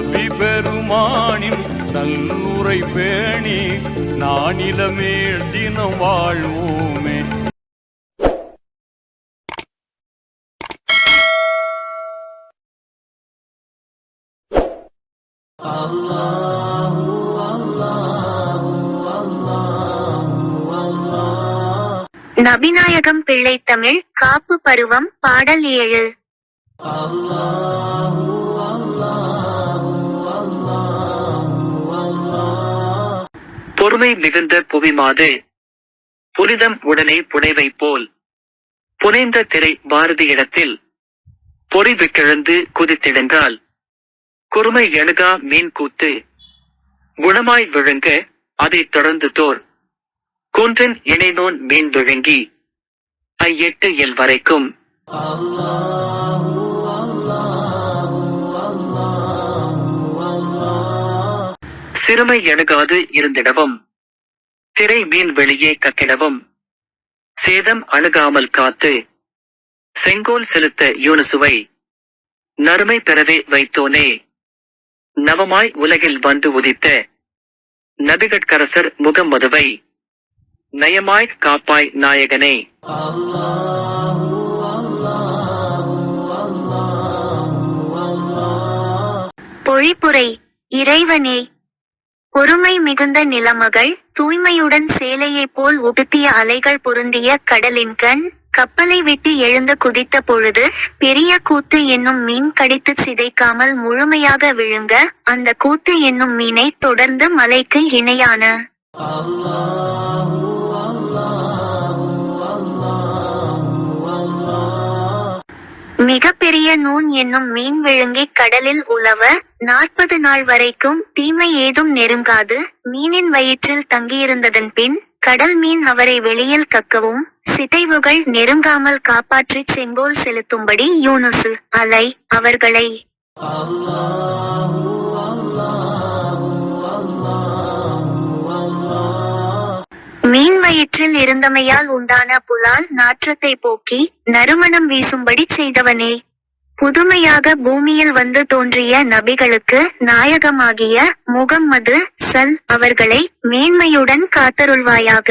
நபி பெருமானின் நல்லுரை பேணி நானிலமே தினம் வாழ்வோமே. நபிநாயகம் பிள்ளை தமிழ் காப்பு பருவம் பாடல் ஏழு. புதுமை மிகுந்த புவிமாது புனிதம் உடனே புனைவை போல் புனைந்த திரை பாரதியிடத்தில் பொறிவு கிழந்து குதித்திடன்றால் குறுமை எழுகா மீன் கூத்து. குணமாய் விழுங்க அதைத் தொடர்ந்து தோர். குன்றின் இணைநோன் மீன் விழுங்கி. ஐயெட்டு எல் வரைக்கும். சிறுமை எழுகாது இருந்திடவும். திரை மீன் வெளியே கக்கிடவும் சேதம் அணுகாமல் காத்து செங்கோல் செலுத்த யூனுசுவை நறுமை பெறவே வைத்தோனே. நவமாய் உலகில் வந்து உதித்த நபிகட்கரசர் முகம்மதுவை நயமாய் காப்பாய் நாயகனே. பொழிப்புரை இறைவனே. பொறுமை மிகுந்த நிலமகள் தூய்மையுடன் சேலையைப் போல் உடுத்திய அலைகள் பொருந்திய கடலின் கண் கப்பலை விட்டு எழுந்து குதித்த பொழுது பெரிய கூத்து என்னும் மீன் கடித்து சிதைக்காமல் முழுமையாக விழுங்க அந்த கூத்து என்னும் மீனை தொடர்ந்து மலைக்கு இணையான. நூன் என்னும் மீன் விழுங்கி கடலில் உலவ நாற்பது நாள் வரைக்கும் தீமை ஏதும் நெருங்காது. மீனின் வயிற்றில் தங்கியிருந்ததன் பின் கடல் மீன் அவரை வெளியில் கக்கவும் சிதைவுகள் நெருங்காமல் காப்பாற்றி செங்கோல் செலுத்தும்படி யூனுசு அலை அவர்களை. மீன் வயிற்றில் இருந்தமையால் உண்டான புலால் நாற்றத்தை போக்கி நறுமணம் வீசும்படி செய்தவனே. புதுமையாக பூமியில் வந்து தோன்றிய நபிகளுக்கு நாயகமாகிய முகம்மது சல் அவர்களை மேன்மையுடன் காத்தருள்வாயாக.